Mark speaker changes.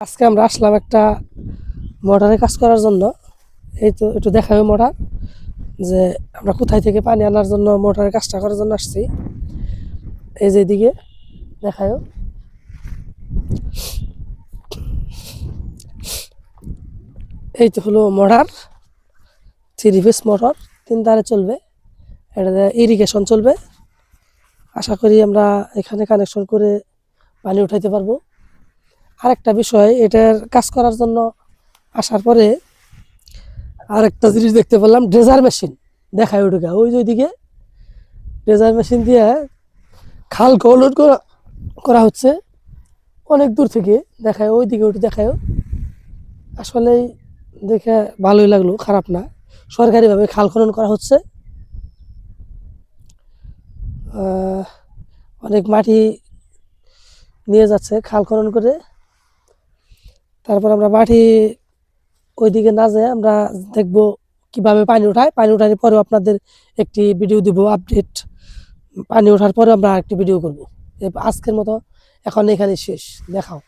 Speaker 1: আজকে আমরা আসলাম একটা মোটরে কাজ করার জন্য। এই তো একটু দেখাবে মোটর যে আমরা কোথায় থেকে পানি আনার জন্য মোটরের কাজটা করার জন্য আসছি। এই যে এদিকে, দেখায়ও। এই তো হলো মোটর থ্রি পিস মোটর তিন তারে চলবে। এটাতে ইরিগেশন চলবে। আশা করি আমরা এখানে কানেকশন করে পানি উঠাইতে পারব। আরেকটা বিষয়, এটার কাজ করার জন্য আসার পরে আরেকটা জিনিস দেখতে পেলাম, ড্রেজার মেশিন। দেখায় ওটুকা ওই যে ওইদিকে ড্রেজার মেশিন দিয়ে খাল লোড করা করা হচ্ছে। অনেক দূর থেকে দেখায়, ওইদিকে ওইটি দেখায়ও আসলেই দেখে ভালোই লাগল, খারাপ না। সরকারিভাবে খাল খনন করা হচ্ছে। অনেক মাটি নিয়ে যাচ্ছে খাল খনন করে। তারপর আমরা মাটি ওইদিকে না যেয়ে আমরা দেখব কীভাবে পানি উঠায় পানি উঠানোর পরেও আপনাদের একটি ভিডিও দিব আপডেট পানি ওঠার পরে আমরা একটি ভিডিও করব। আজকের মতো, এখন এখানে শেষ। দেখাও।